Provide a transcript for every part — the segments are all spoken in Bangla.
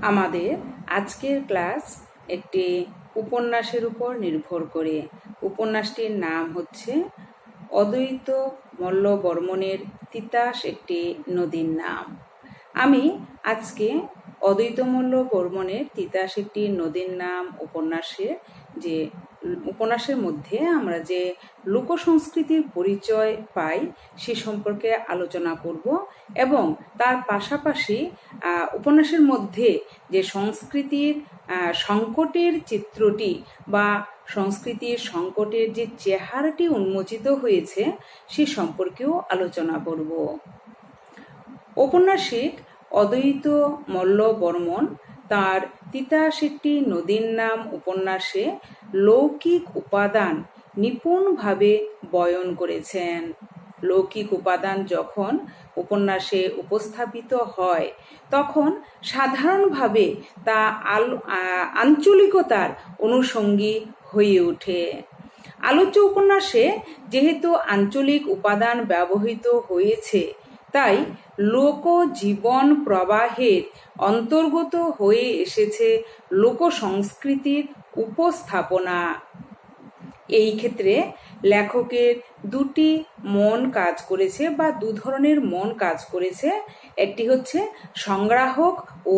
আমাদের আজকের ক্লাস একটি উপন্যাসের উপর নির্ভর করে। উপন্যাসটির নাম হচ্ছে অদ্বৈত মল্ল বর্মনের তিতাস একটি নদীর নাম। আমি আজকে অদ্বৈত মল্ল বর্মনের তিতাস একটি নদীর নাম উপন্যাসের যে উপন্যাসের মধ্যে আমরা যে লোক সংস্কৃতির পরিচয় পাই, সে সম্পর্কে আলোচনা করব এবং তার পাশাপাশি উপন্যাসের মধ্যে যে সংস্কৃতির সংকটের চিত্রটি বা সংস্কৃতির সংকটের যে চেহারাটি উন্মোচিত হয়েছে, সে সম্পর্কেও আলোচনা করব। ঔপন্যাসিক অদ্বৈত মল্ল বর্মন তার তিতাস একটি নদীর নাম উপন্যাসে লৌকিক উপাদান নিপুণভাবে বয়ন করেছেন। লৌকিক উপাদান যখন উপন্যাসে উপস্থাপিত হয়, তখন সাধারণভাবে তা আঞ্চলিকতার অনুষঙ্গী হয়ে ওঠে। আলোচ্য উপন্যাসে যেহেতু আঞ্চলিক উপাদান ব্যবহৃত হয়েছে তাই লোক জীবন প্রবাহের অন্তর্গত হয়ে এসেছে লোক সংস্কৃতির উপস্থাপনা। এই ক্ষেত্রে লেখকের দুটি মন কাজ করেছে বা দু ধরনের মন কাজ করেছে। একটি হচ্ছে সংগ্রাহক ও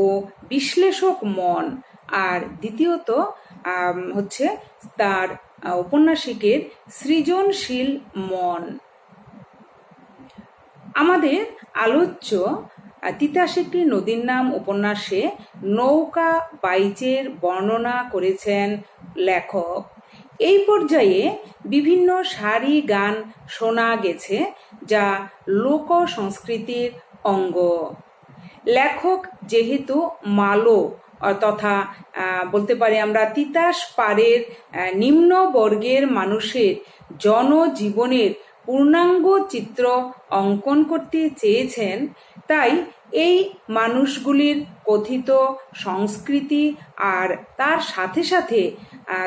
বিশ্লেষক মন আর দ্বিতীয়ত হচ্ছে তার ঔপন্যাসিকের সৃজনশীল মন। আমাদের আলোচ্য তিতাস একটি নদীর নাম উপন্যাসে নৌকা বাইচের বর্ণনা করেছেন লেখক। এই পর্যায়ে বিভিন্ন সারি গান শোনা গেছে যা লোক সংস্কৃতির অঙ্গ। লেখক যেহেতু মালো তথা বলতে পারি আমরা তিতাস পাড়ের আহ, নিম্ন বর্গের মানুষের জনজীবনের পূর্ণাঙ্গ চিত্র অঙ্কন করতে চেয়েছেন, তাই এই মানুষগুলির কথিত সংস্কৃতি আর তার সাথে সাথে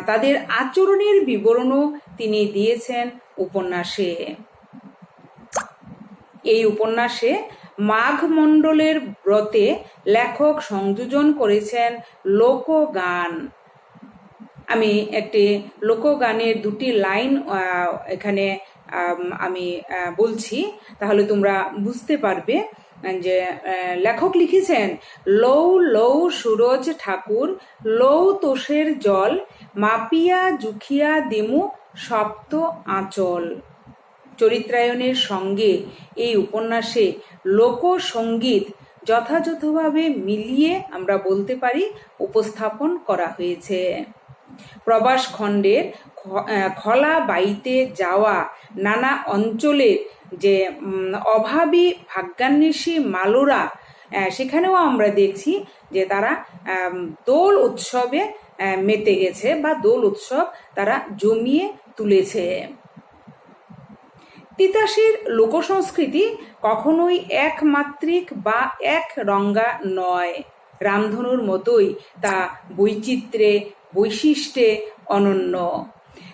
তাদের আচরণের বিবরণও তিনি দিয়েছেন উপন্যাসে। এই উপন্যাসে মাঘ মণ্ডলের ব্রতে লেখক সংযোজন করেছেন লোকগান। আমি একটি লোকগানের দুটি লাইন এখানে আম, বলছি তাহলে তোমরা বুঝতে পারবে যে লেখক লিখেছেন লৌ লৌ সুরজ ঠাকুর লৌ তোষের জল মাপিয়া জুখিয়া দিমু সপ্ত আঁচল। চরিত্রায়নের সঙ্গে এই উপন্যাসে লোকসঙ্গীত যথাযথভাবে মিলিয়ে আমরা বলতে পারি উপস্থাপন করা হয়েছে। প্রবাস খণ্ডের খলা বাইতে যাওয়া নানা অঞ্চলের যে অভাবী ভাগ্যান্বেষী মালোরা সেখানেও আমরা দেখছি যে তারা দোল উৎসবে মেতে গেছে বা দোল উৎসব তারা জমিয়ে তুলেছে। তিতাসের লোকসংস্কৃতি কখনোই একমাত্রিক বা এক রঙ্গা নয়। রামধনুর মতোই তা বৈচিত্র্যে, বৈশিষ্ট্যে অনন্য।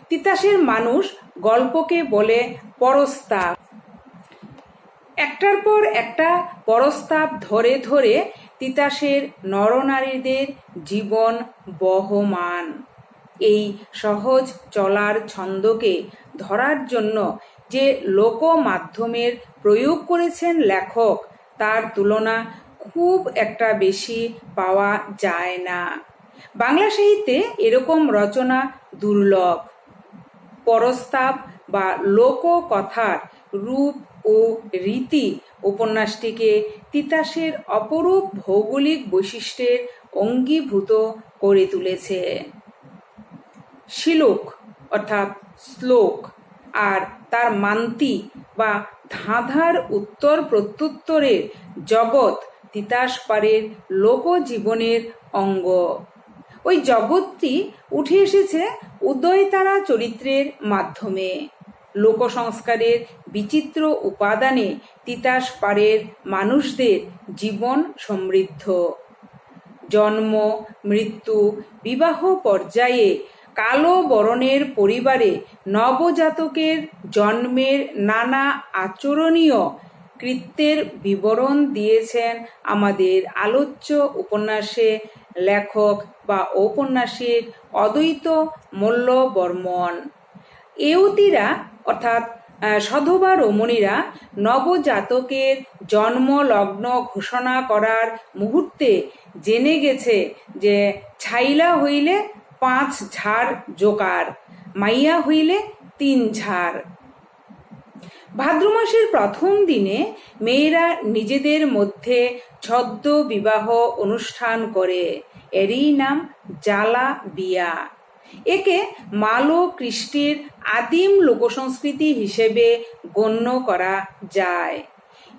তিতাসের মানুষ গল্পকে বলে পরস্তাপ একটার পর একটা পরস্তাপ ধরে ধরে তিতাসের নরনারীদের জীবন বহমান। এই সহজ চলার ছন্দকে ধরার জন্য যে লোক মাধ্যমের প্রয়োগ করেছেন লেখক, তার তুলনা খুব একটা বেশি পাওয়া যায় না। বাংলা সাহিত্যে এরকম রচনা দুর্লভ। পরস্তাব বা লোককথার রূপ ও রীতি উপন্যাসটিকে তিতাসের অপরূপ ভৌগোলিক বৈশিষ্ট্যের অঙ্গীভূত করে তুলেছে। শিলোক, অর্থাৎ শ্লোক, আর তার মান্তি বা ধাঁধার উত্তর প্রত্যুত্তরের জগৎ তিতাস পাড়ের লোকজীবনের অঙ্গ। ওই জগৎটি উঠে এসেছে উদয়তারা চরিত্রের মাধ্যমে। লোক সংস্কারের বিচিত্র উপাদানে তিতাস পাড়ের মানুষদের জীবন সমৃদ্ধ। জন্ম, মৃত্যু, বিবাহ পর্যায়ে কালো বরণের পরিবারে নবজাতকের জন্মের নানা আচরণীয় কৃত্যের বিবরণ দিয়েছেন আমাদের আলোচ্য উপন্যাসে লেখক বা ঔপন্যাসিক অদ্বৈত মল্ল বর্মন এউতিরা অর্থাৎ সধবা রমণীরা নবজাতকের জন্ম লগ্ন ঘোষণা করার মুহূর্তে জেনে গেছে যে ছাইলা হইলে পাঁচ ঝাড় জোকার, মাইয়া হইলে তিন ঝাড়। ভাদ্র মাসের প্রথম দিনে মেয়েরা নিজেদের মধ্যে ছদ্ম বিবাহ অনুষ্ঠান করে। এরই নাম জালা বিয়া। একে মালো কৃষ্টির আদিম লোকসংস্কৃতি হিসেবে গণ্য করা যায়।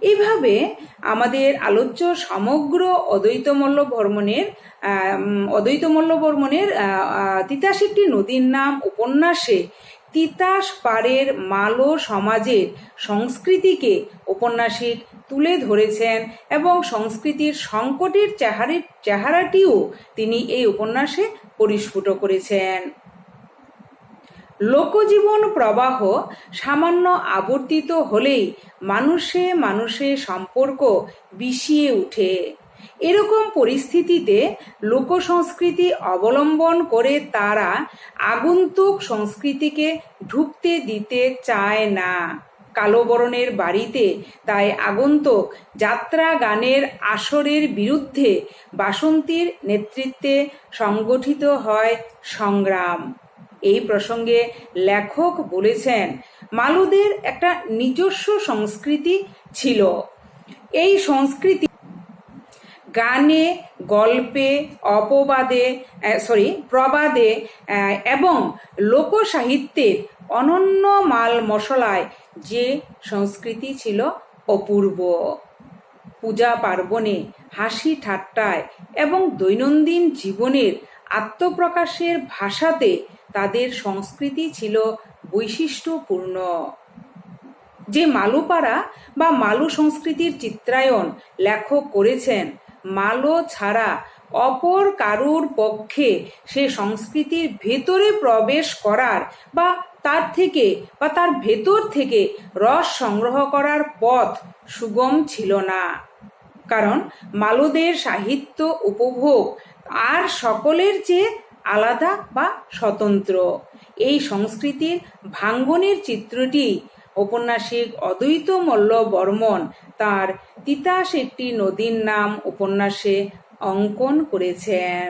এভাবে আমাদের আলোচ্য সমগ্র অদ্বৈতমল্ল উম, অদ্বৈতমল্ল আহ, একটি নদীর নাম উপন্যাসে তিতাস পাড়ের মালো সমাজের সংস্কৃতিকে ঔপন্যাসিক তুলে ধরেছেন এবং সংস্কৃতির সংকটের চেহারে, চেহারাটিও তিনি এই উপন্যাসে পরিস্ফুট করেছেন। লোকজীবন প্রবাহ সামান্য আবর্তিত হলেই মানুষে মানুষে সম্পর্ক বিষিয়ে ওঠে এরকম পরিস্থিতিতে লোকসংস্কৃতি অবলম্বন করে তারা আগন্তুক সংস্কৃতিকে ঢুকতে দিতে চায় না। কালো বরণের বাড়িতে তাই আগন্তুক যাত্রা গানের আসরের বিরুদ্ধে বাসন্তীর নেতৃত্বে সংগঠিত হয় সংগ্রাম। এই প্রসঙ্গে লেখক বলেছেন, মালুদের একটা নিজস্ব সংস্কৃতি ছিল। এই সংস্কৃতি গানে, গল্পে, অপবাদে সরি প্রবাদে এবং লোকসাহিত্যের অনন্য মাল মশলায় যে সংস্কৃতি ছিল অপূর্ব। পূজা পার্বণে, হাসি ঠাট্টায় এবং দৈনন্দিন জীবনের আত্মপ্রকাশের ভাষাতে তাদের সংস্কৃতি ছিল বৈশিষ্ট্যপূর্ণ। যে মালুপাড়া বা মালু সংস্কৃতির চিত্রায়ন লেখক করেছেন মালো ছাড়া অপর কারুর পক্ষে সে সংস্কৃতির ভেতরে প্রবেশ করার বা তার থেকে বা তার ভেতর থেকে রস সংগ্রহ করার পথ সুগম ছিল না। কারণ মালুদের সাহিত্য উপভোগ আর সকলের চেয়ে আলাদা বা স্বতন্ত্র। এই সংস্কৃতির ভাঙ্গনের চিত্রটি ঔপন্যাসিক অদ্বৈত মল্ল বর্মন তার তিতাস একটি নদীর নাম উপন্যাসে অঙ্কন করেছেন।